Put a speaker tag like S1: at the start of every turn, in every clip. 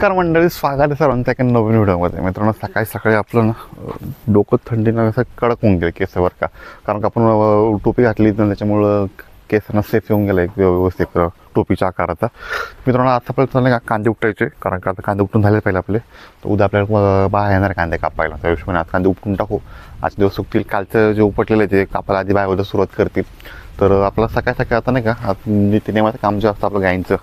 S1: नमस्कार मंडळी स्वागत आहे सर्वांचं एका नवीन व्हिडिओमध्ये. मित्रांनो सकाळी सकाळी आपलं ना डोकं थंडीनं असं कडक होऊन गेलं केसावर का. कारण का आपण टोपी घातली तर त्याच्यामुळं केसांना सेफ येऊन गेलं एक व्यवस्थित टोपीच्या आकाराचा. मित्रांनो आता आपल्याला चाललं का कांदे उपटायचे कारण का आता कांदे उपटून झाले पहिले आपले. तर उद्या आपल्याला बाहेर येणार कांदे कापायला. त्या हिशोबाने आता कांदे उपटून टाकू. आज दिवस सुटतील कालचं जे उपटलेलं आहे ते कापायला आधी बाहेर सुरुवात करतील. तर आपल्याला सकाळी सकाळी आता नाही का आता नित्यनेमाचं काम जे असतं आपलं गायींचं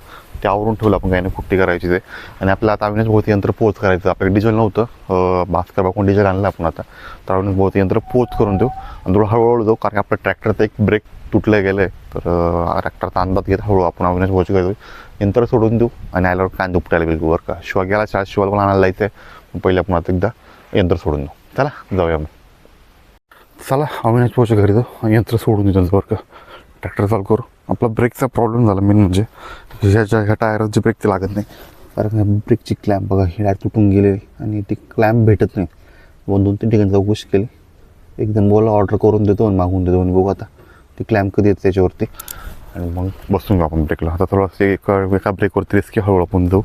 S1: ते आवरून ठेवलं आपण काय नाही फुट्टी करायची ते. आणि आपल्याला आता अविनाश भोवती यंत्र पोच करायचं. आपल्याकडे डिझेल नव्हतं. भास्कर बाकून डिझेल आणलं आपण आता. तर अविनाश भोवती यंत्र पोच करून देऊ. आणि थोडं हळूहळू जाऊ कारण की आपलं ट्रॅक्टरचं एक ब्रेक तुटलं गेलं आहे तर ट्रॅक्टरचा अंदाज घेत हळू आपण अविनाश भोवची करतो यंत्र सोडून देऊ आणि आल्यावर कांदे उपटायला बिलकुल बरं का? शिवा गेला शाळा शिवाला पण आणायला जायचं आहे पहिले आपण आता एकदा यंत्र सोडून देऊ. चला जाऊया मग. चला अविनाश पोहोच घरी जाऊ यंत्र सोडून देऊ त्यांचं बरं का. ट्रॅक्टर चालू करू. आपला ब्रेकचा प्रॉब्लेम झाला मेन म्हणजे ह्याच्या ह्या टायरात जे ब्रेक ते लागत नाही. कारण ब्रेकची क्लॅम्प बघा ही डायरेक्ट तुटून गेले आणि ती क्लॅम्प भेटत नाही. दोन दोन तीन ठिकाणी चौकशी केली. एक जण बोला ऑर्डर करून देतो आणि मागून देतो आणि बघू आता. ती क्लॅम्प कधी येते त्याच्यावरती. आणि मग बसून घेऊ आपण ब्रेकला आता थोडंसं एका एका ब्रेकवरती रिस्की हळूहळू आपण जाऊ.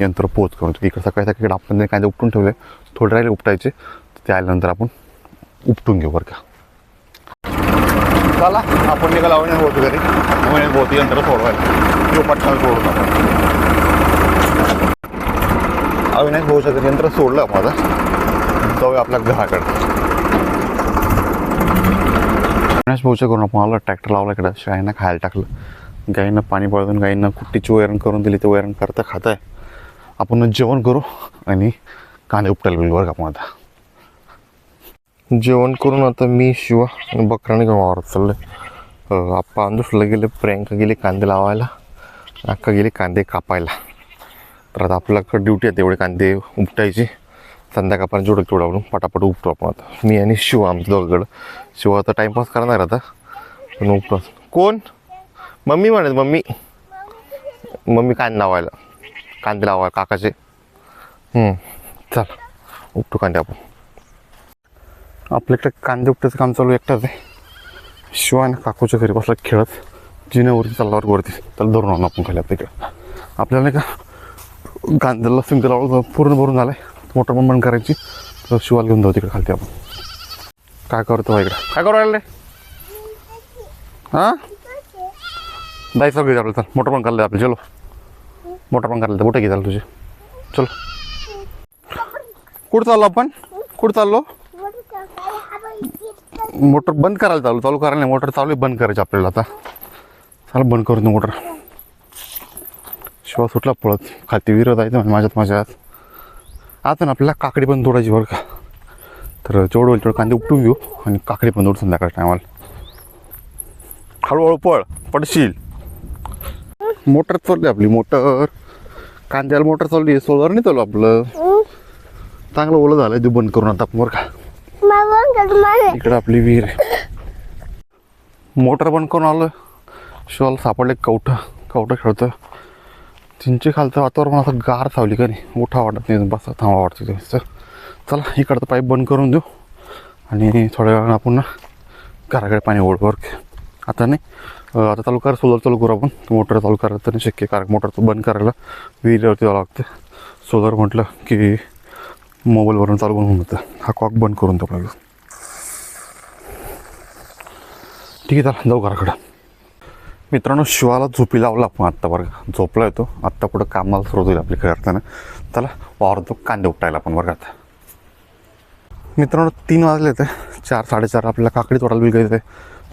S1: यंत्र पोच करून इकडे सकाळी सकाळी आपण काय कांदे उपटून ठेवले थोडे राहिले उपटायचे ते आल्यानंतर आपण उपटून घेऊ बरं का. चला आपण निघाला अविनाश होतो घरी. अविनाश भोवती यंत्र सोडवायला किंवा पटकन सोडून आपण. अविनाश भाऊच्या शकत यंत्र सोडलं माझं. जाऊया आपल्या घराकडे अविनाश भाऊच्या करून आपण आलो ट्रॅक्टर लावला इकडं. शाळेनं खायला टाकलं. गाईनं पाणी पळून गाईनं कुट्टीची वैरण करून दिली. ते वैरण करता खात आहे आपण जेवण करू आणि कांदे उपटायला गेलो बरं का आपण आता. जेवण करून आता मी शिवा आणि बकराने घेऊन वावरत आहे आप्पा अंदुसला गेले प्रियांका गेले कांदे लावायला अक्का गेले कांदे कापायला. तर आता आपल्याकडे ड्युटी आहे तेवढे कांदे उपटायचे. संध्याकाळपर्यंत जोडक तेवढं पटापट उपटू आपण आता. मी आणि शिवा आमच्या दोघांकडं शिवा आता टाईमपास करणार आता. पण उपटू कोण? मम्मी म्हणत मम्मी. मम्मी कांदे लावायला. कांदे लावायला काकाचे. चल. उपटू कांदे आपण. आपल्याकडे कांदे उपट्याचं काम चालू एकटाच आहे. शिवाय ना काकूच्या घरी बसला खेळत जिन्यावरती चालल्यावर वरती त्याला धरून आणू आपण खाली तिकडं आपल्याला नाही का कांद्याला सिंक लावलं पूर्ण भरून झालं आहे मोठं पण बंद करायची. तर शिवाला घेऊन जाऊ तिकडे खालती आपण. काय करतो इकडं इकडे? काय करू राहिले? हां? जायचं घे आपलं चल. मोठं पण काढलं आपलं चलो. मोठं पण काढलं मोठं घे झालं तुझे? चलो. कुठं चाललो आपण? कुठं चाललो? मोटर बंद करायला चालू चालू करायला नाही मोटर चालू आहे बंद करायची आपल्याला आता. चालू बंद करून मोटर. शिवा सुटला पळत खाती विरोध आहे म्हणजे माझ्यात माझ्यात. आता ना आपल्याला काकडी पण तोडायची बरं का. तर जेवढं होईल तेवढं कांदे उपटून घेऊ आणि काकडी पण तोड संध्याकाळ टायमाला. हळूहळू पळ पडशील. मोटर चालली आपली मोटर. कांद्याला मोटर चालली सोलर नाही चालू आपलं. चांगलं ओलं झालं ते बंद करून आता आपण बरं का. इकडं आपली विहीर आहे. मोटर बंद करून आलं शिवाला सापडले कवठं कवठं खेळतं चिंचे खालचं वातावरण असं गार सावली का नाही? मोठा वाटत नाही बस थांबा वाटतो ते तर चला इकडचं पाईप बंद करून देऊ. आणि थोड्या वेळानं आपण घराकडे पाणी ओढ आता नाही आता चालू करा सोलर चालू करू आपण. मोटर चालू करायला तर नाही शक्य कारण मोटर बंद करायला विहिरीवरती जावं लागतं. सोलर म्हटलं की मोबाईलवरून चालू होऊन होतं हा कॉक बंद करून तो आपल्याला. ठीक आहे चला जाऊ घराकडं मित्रांनो शिवाला झोपी लावला आपण आत्ता वर्ग झोपला येतो आत्ता कुठं कामाला सुरू होईल आपली करताना चला वावरतो कांदे उपटायला आपण वर्गात मित्रांनो तीन वाजले ते चार साडेचार आपल्याला काकडी तोडायला बिल आहे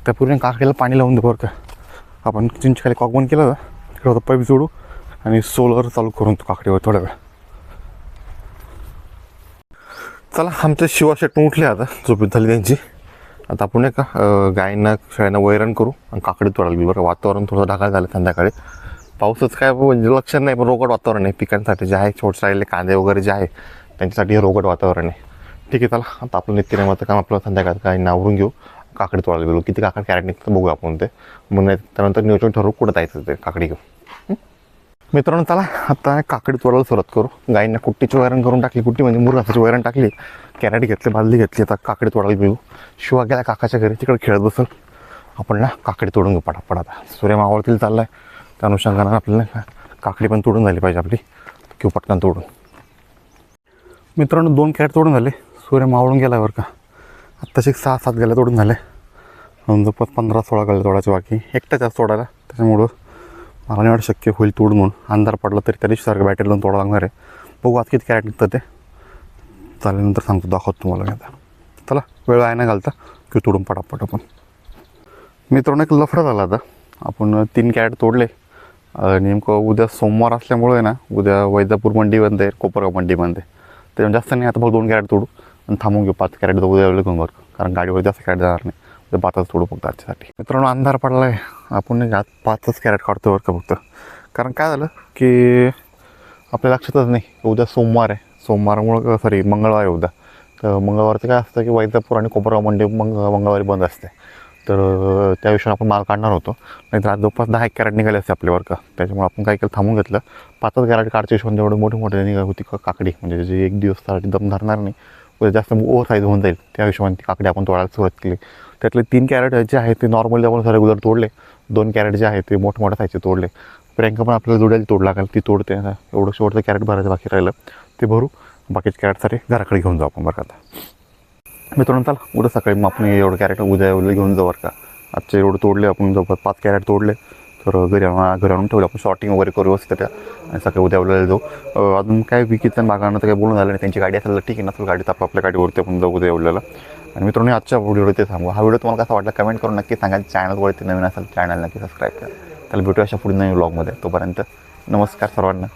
S1: त्यापूर्वी काकडीला पाणी लावून दे बरं का. आपण किचनच्या खाली कॉक बंद केलं होतं. इकडं होतं पाईप जोडू आणि सोलर चालू करून तो काकडीवर थोड्या वेळ. चला आमच्या शिवाशेटून उठले आता. झोपीत झाली त्यांची. आता आपण एक का गायींना शेळ्यांना वैरण करू आणि काकडी तोडायला बी बरं वातावरण थोडं ढगाळ झालं संध्याकाळी. पाऊसच काय म्हणजे लक्षात नाही पण रोगट वातावरण आहे. पिकांसाठी जे आहे छोटे राहिले कांदे वगैरे जे आहे त्यांच्यासाठी हे रोगट वातावरण आहे. ठीक आहे चला. आता आपलं नित्यनेमाचं काम आपलं संध्याकाळी गायींना आवरून घेऊ. काकडी तोडायला गेलो. किती काकड कॅरेट निघतं बघू आपण ते. मग नाही त्यानंतर नियोजन ठरवू कुठं जायचं ते काकडी घेऊ मित्रांनो चला आता काकडी तोडायला सुरुवात करू. गायींना कुट्टीची वैरण करून टाकली कुट्टी म्हणजे मुरघासाची वैरण टाकली. कॅरेट घेतली बादली घेतली आता काकडी तोडायला घेऊ शिवा गेला काकाच्या घरी तिकडे खेळत बसून आपण ना काकडी तोडून घेऊ पटापट आता. सूर्य मावळतील चाललाय. त्या अनुषंगानं आपल्याला काकडी पण तोडून झाली पाहिजे आपली. किंवा पटकन तोडून. मित्रांनो दोन कॅरेट तोडून झाले. सूर्य मावळून गेला बरं का. आत्ताशी एक सहा सात गल्या तोडून झाले. जवळपास पंधरा सोळा गल्या तोडायचे बाकी. एकटाच आज तोडायला. त्याच्यामुळं मला नाही वाटत शक्य होईल तोड म्हणून. अंधार पडला तरी त्या दिवशी सारखं बॅटरी लावून तोडा लागणार आहे. बघू आज किती कॅरेट निघतं ते. चालेल नंतर सांगतो दाखवतो तुम्हाला मी आता. चला वेळ आहे ना घालता? की तोडून पटापट आपण. मित्रांनो एक लफडा झाला आता. आपण तीन कॅरेट तोडले. नेमकं उद्या सोमवार असल्यामुळे ना उद्या वैजापूर मंडी बंद आहे कोपरगाव मंडी बंद आहे. त्याच्यामुळे जास्त नाही आता फक्त दोन कॅरेट तोडू. आणि थांबून घेऊ पाच कॅरेट उद्या घेऊन बघ कारण गाडीवर जास्त कॅरेट जाणार नाही. तर पाचच तोडू फक्त आजच्यासाठी. मित्रांनो अंधार पडला आहे आपण आज पाचच कॅरेट काढतो बरं का फक्त. कारण काय झालं की आपल्या लक्षातच नाही उद्या सोमवार आहे. सोमवारमुळं सॉरी मंगळवार आहे उद्या. तर मंगळवारचं काय असतं की वैजापूर आणि कोपरगाव मंडे मंग मंगळवारी बंद असते. तर त्या विषयावर आपण माल काढणार होतो. नाहीतर आज जवळपास दहा एक कॅरेट निघाले असते आपल्यावर का. त्याच्यामुळे आपण काय केलं थांबून घेतलं. पाचच कॅरेट काढच्या हिशोबाने एवढे मोठे मोठे निघाली होती का काकडी. म्हणजे जे एक दिवसासाठी दम धरणार नाही. जास्त ओव्हर साईज होऊन जाईल. त्या हिशोबाने ती काकडी आपण तोडायला सुरुवात केली. त्यातले तीन कॅरेट जे आहेत ते नॉर्मली आपण रेग्युलर तोडले दोन कॅरेट जे आहेत ते मोठमोठ्या साईजचे तोडले. प्रियंका पण आपल्याला जोडायला तोड लागेल ती तोडते. एवढं शेवटचं कॅरेट भरायचं बाकी राहिलं ते भरू. बाकीचे कॅरेटसाठी घराकडे घेऊन जाऊ आपण बरं का आता. मित्रांनो चला उद्या सकाळी मग आपण एवढं कॅरेट उद्या उद्या घेऊन जाऊ बरं का. आजचे एवढं तोडले आपण जवळपास पाच कॅरेट तोडले. तर घरी आणून घरी आणून ठेवलं. आपण शॉर्टिंग वगैरे करू व्यवस्थित त्या आणि सकाळी उद्या उद्या जाऊ. अजून काय विकीचं बागांना तर काही बोलून झालं नाही. त्यांची गाडी असेल तर ठीक आहे. नसेल गाडी तर आपण आपल्या गाडीवरती आपण जाऊ उद्या एवढ्याला आणि मित्रांनो आजच्या व्हिडिओ ते सांगू हा व्हिडिओ तुम्हाला कसा वाटला कमेंट करून नक्की सांगा. चॅनलवरती नवीन असेल चॅनल नक्की सबस्क्राईब करा. त्याला भेटू अशा पुढे नवीन ब्लॉगमध्ये तोपर्यंत नमस्कार सर्वांना.